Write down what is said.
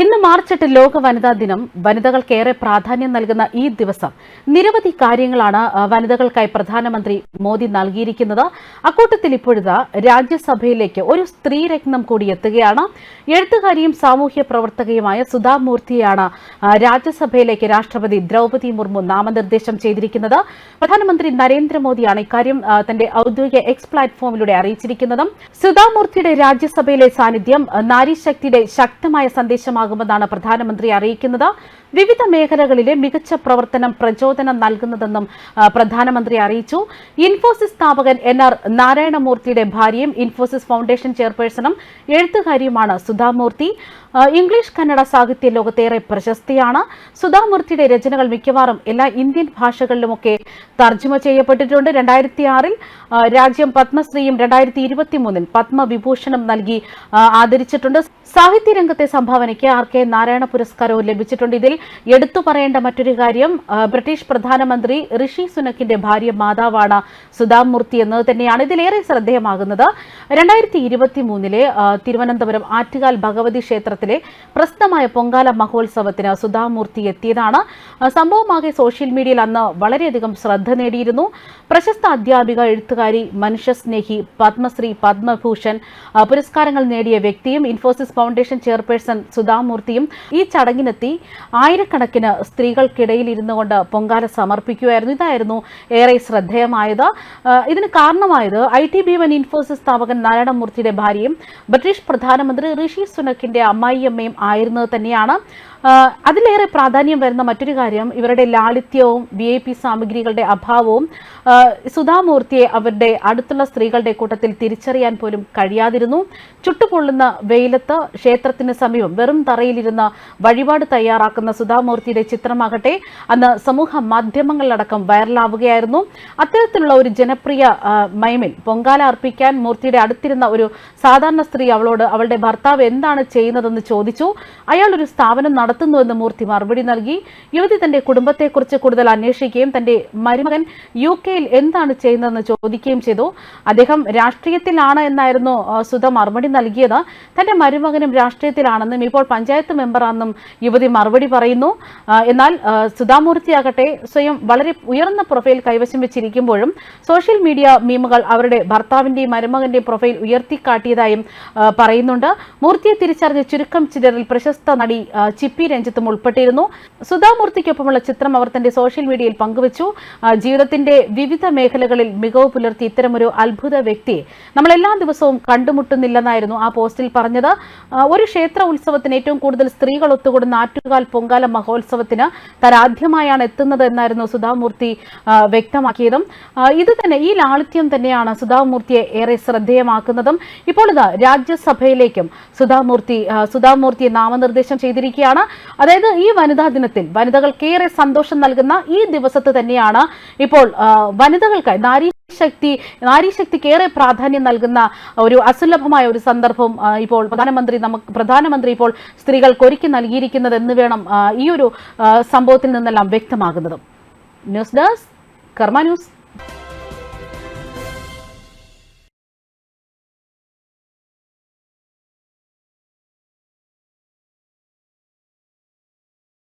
ഇന്ന് മാർച്ച് എട്ട് ലോക വനിതാ ദിനം. വനിതകൾക്കേറെ പ്രാധാന്യം നൽകുന്ന ഈ ദിവസം നിരവധി കാര്യങ്ങളാണ് വനിതകൾക്കായി പ്രധാനമന്ത്രി മോദി നൽകിയിരിക്കുന്നത്. അക്കൂട്ടത്തിൽ ഇപ്പോഴത്തെ രാജ്യസഭയിലേക്ക് ഒരു സ്ത്രീരത്നം കൂടി എത്തുകയാണ്. എഴുത്തുകാരിയും സാമൂഹ്യ പ്രവർത്തകയുമായ സുധാമൂർത്തിയാണ് രാജ്യസഭയിലേക്ക് രാഷ്ട്രപതി ദ്രൗപതി മുർമു നാമനിർദ്ദേശം ചെയ്തിരിക്കുന്നത്. പ്രധാനമന്ത്രി നരേന്ദ്രമോദിയാണ് ഇക്കാര്യം തന്റെ ഔദ്യോഗിക എക്സ് പ്ലാറ്റ്ഫോമിലൂടെ അറിയിച്ചിരിക്കുന്നത്. സുധാമൂർത്തിയുടെ രാജ്യസഭയിലെ സാന്നിധ്യം നാരീശക്തിയുടെ ശക്തമായ സന്ദേശമാകുമെന്നാണ് പ്രധാനമന്ത്രി അറിയിക്കുന്നത്. വിവിധ മേഖലകളിലെ മികച്ച പ്രവർത്തനം പ്രചോദനം നൽകുന്നതെന്നും പ്രധാനമന്ത്രി അറിയിച്ചു. ഇൻഫോസിസ് സ്ഥാപകൻ എൻ ആർ നാരായണമൂർത്തിയുടെ ഭാര്യയും ഇൻഫോസിസ് ഫൗണ്ടേഷൻ ചെയർപേഴ്സണും എഴുത്തുകാരിയുമാണ് സുധാമൂർത്തി. ഇംഗ്ലീഷ് കന്നഡ സാഹിത്യ ലോകത്തേറെ പ്രശസ്തിയാണ്. സുധാമൂർത്തിയുടെ രചനകൾ മിക്കവാറും എല്ലാ ഇന്ത്യൻ ഭാഷകളിലുമൊക്കെ തർജമ ചെയ്യപ്പെട്ടിട്ടുണ്ട്. രണ്ടായിരത്തി ആറിൽ രാജ്യം പത്മശ്രീയും രണ്ടായിരത്തി ഇരുപത്തി മൂന്നിൽ പത്മവിഭൂഷണം നൽകി ആദരിച്ചിട്ടുണ്ട്. സാഹിത്യ രംഗത്തെ സംഭാവനയ്ക്ക് ആർ കെ നാരായണ പുരസ്കാരവും ലഭിച്ചിട്ടുണ്ട്. ഇതിൽ എടുത്തു പറയേണ്ട മറ്റൊരു കാര്യം ബ്രിട്ടീഷ് പ്രധാനമന്ത്രി ഋഷി സുനക്കിന്റെ ഭാര്യ മാതാവാണ് സുധാമൂർത്തി എന്നത് തന്നെയാണ് ഇതിലേറെ ശ്രദ്ധേയമാകുന്നത്. രണ്ടായിരത്തി ഇരുപത്തി മൂന്നിലെ തിരുവനന്തപുരം ആറ്റുകാൽ ഭഗവതി ക്ഷേത്രത്തിലെ പ്രസിദ്ധമായ പൊങ്കാല മഹോത്സവത്തിന് സുധാമൂർത്തി എത്തിയതാണ്. സംഭവമാകെ സോഷ്യൽ മീഡിയയിൽ അന്ന് വളരെയധികം ശ്രദ്ധ നേടിയിരുന്നു. പ്രശസ്ത അധ്യാപിക എഴുത്തുകാരി മനുഷ്യസ്നേഹി പത്മശ്രീ പത്മഭൂഷൺ പുരസ്കാരങ്ങൾ നേടിയ വ്യക്തിയും ഇൻഫോസിസ് ഫൗണ്ടേഷൻ ചെയർപേഴ്സൺ സുധാമൂർത്തിയും ഈ ചടങ്ങിനെത്തി ആയിരക്കണക്കിന് സ്ത്രീകൾക്കിടയിൽ ഇരുന്നു കൊണ്ട് പൊങ്കാല സമർപ്പിക്കുകയായിരുന്നു. ഇതായിരുന്നു ഏറെ ശ്രദ്ധേയമായത്. ഇതിന് കാരണമായത് ഐ ടി ബി വൻ ഇൻഫോസിസ് സ്ഥാപകൻ നാരായണമൂർത്തിയുടെ ഭാര്യയും ബ്രിട്ടീഷ് പ്രധാനമന്ത്രി ഋഷി സുനക്കിന്റെ അമ്മായിയമ്മയും ആയിരുന്നത് തന്നെയാണ്. അതിലേറെ പ്രാധാന്യം വരുന്ന മറ്റൊരു കാര്യം ഇവരുടെ ലാളിത്യവും വി ഐ പി സാമഗ്രികളുടെ അഭാവവും സുധാമൂർത്തിയെ അവരുടെ അടുത്തുള്ള സ്ത്രീകളുടെ കൂട്ടത്തിൽ തിരിച്ചറിയാൻ പോലും കഴിയാതിരുന്നു. ചുട്ടുപൊള്ളുന്ന വെയിലത്ത് ക്ഷേത്രത്തിന് സമീപം വെറും തറയിലിരുന്ന് വഴിപാട് തയ്യാറാക്കുന്ന സുധാമൂർത്തിയുടെ ചിത്രമാകട്ടെ അന്ന് സമൂഹ മാധ്യമങ്ങളിലടക്കം വൈറലാവുകയായിരുന്നു. അത്തരത്തിലുള്ള ഒരു ജനപ്രിയ മൈമിൽ പൊങ്കാല അർപ്പിക്കാൻ മൂർത്തിയുടെ അടുത്തിരുന്ന ഒരു സാധാരണ സ്ത്രീ അവളോട് അവളുടെ ഭർത്താവ് എന്താണ് ചെയ്യുന്നതെന്ന് ചോദിച്ചു. അയാൾ ഒരു സ്ഥാപനം നടത്തുന്നുവെന്ന് മൂർത്തി മറുപടി നൽകി. യുവതി തന്റെ കുടുംബത്തെക്കുറിച്ച് കൂടുതൽ അന്വേഷിക്കുകയും തന്റെ മരുമകൻ യു കെയിൽ എന്താണ് ചെയ്യുന്നതെന്ന് ചോദിക്കുകയും ചെയ്തു. അദ്ദേഹം രാഷ്ട്രീയത്തിലാണ് എന്നായിരുന്നു സുധ മറുപടി നൽകിയത്. തന്റെ മരുമകനും രാഷ്ട്രീയത്തിലാണെന്നും ഇപ്പോൾ പഞ്ചായത്ത് മെമ്പറാണെന്നും യുവതി മറുപടി പറയുന്നു. എന്നാൽ സുധാമൂർത്തിയാകട്ടെ സ്വയം വളരെ ഉയർന്ന പ്രൊഫൈൽ കൈവശം വെച്ചിരിക്കുമ്പോഴും സോഷ്യൽ മീഡിയ മീമുകൾ അവരുടെ ഭർത്താവിന്റെയും മരുമകന്റെയും പ്രൊഫൈൽ ഉയർത്തിക്കാട്ടിയതായും പറയുന്നുണ്ട്. മൂർത്തിയെ തിരിച്ചറിഞ്ഞ ചുരുക്കം ചിലരിൽ പ്രശസ്ത നടി ആ, ചിപ്പി രഞ്ജിത്തും ഉൾപ്പെട്ടിരുന്നു. സുധാമൂർത്തിക്കൊപ്പമുള്ള ചിത്രം അവർ തന്റെ സോഷ്യൽ മീഡിയയിൽ പങ്കുവച്ചു. ജീവിതത്തിന്റെ വിവിധ മേഖലകളിൽ മികവ് പുലർത്തി ഇത്തരമൊരു അത്ഭുത വ്യക്തിയെ നമ്മൾ എല്ലാ ദിവസവും കണ്ടുമുട്ടുന്നില്ലെന്നായിരുന്നു ആ പോസ്റ്റിൽ പറഞ്ഞത്. ഒരു ക്ഷേത്ര ഉത്സവത്തിന് ഏറ്റവും കൂടുതൽ സ്ത്രീകൾ ഒത്തുകൂടുന്ന ആറ്റുകാൽ പൊങ്കാല മഹോത്സവത്തിന് താരാദ്യമായാണ് എത്തുന്നത് എന്നായിരുന്നു സുധാമൂർത്തി വ്യക്തമാക്കിയതും. ഇത് തന്നെ ഈ ലാളിത്യം തന്നെയാണ് സുധാമൂർത്തിയെ ഏറെ ശ്രദ്ധേയമാക്കുന്നതും. ഇപ്പോൾ ഇത് രാജ്യസഭയിലേക്കും സുധാമൂർത്തി സുധാമൂർത്തിയെ നാമനിർദ്ദേശം ചെയ്തിരിക്കുകയാണ്. അതായത് ഈ വനിതാ ദിനത്തിൽ വനിതകൾക്കേറെ സന്തോഷം നൽകുന്ന ഈ ദിവസത്ത് തന്നെയാണ് ഇപ്പോൾ വനിതകൾക്കായി നാരി ശക്തി നാരീശക്തിക്ക് ഏറെ പ്രാധാന്യം നൽകുന്ന ഒരു അസുലഭമായ ഒരു സന്ദർഭം ഇപ്പോൾ പ്രധാനമന്ത്രി നമുക്ക് പ്രധാനമന്ത്രി ഇപ്പോൾ സ്ത്രീകൾക്ക് ഒരുക്കി നൽകിയിരിക്കുന്നത് എന്ന് വേണം ഈ ഒരു സംഭവത്തിൽ നിന്നെല്ലാം വ്യക്തമാകുന്നതും. News desk Karma news.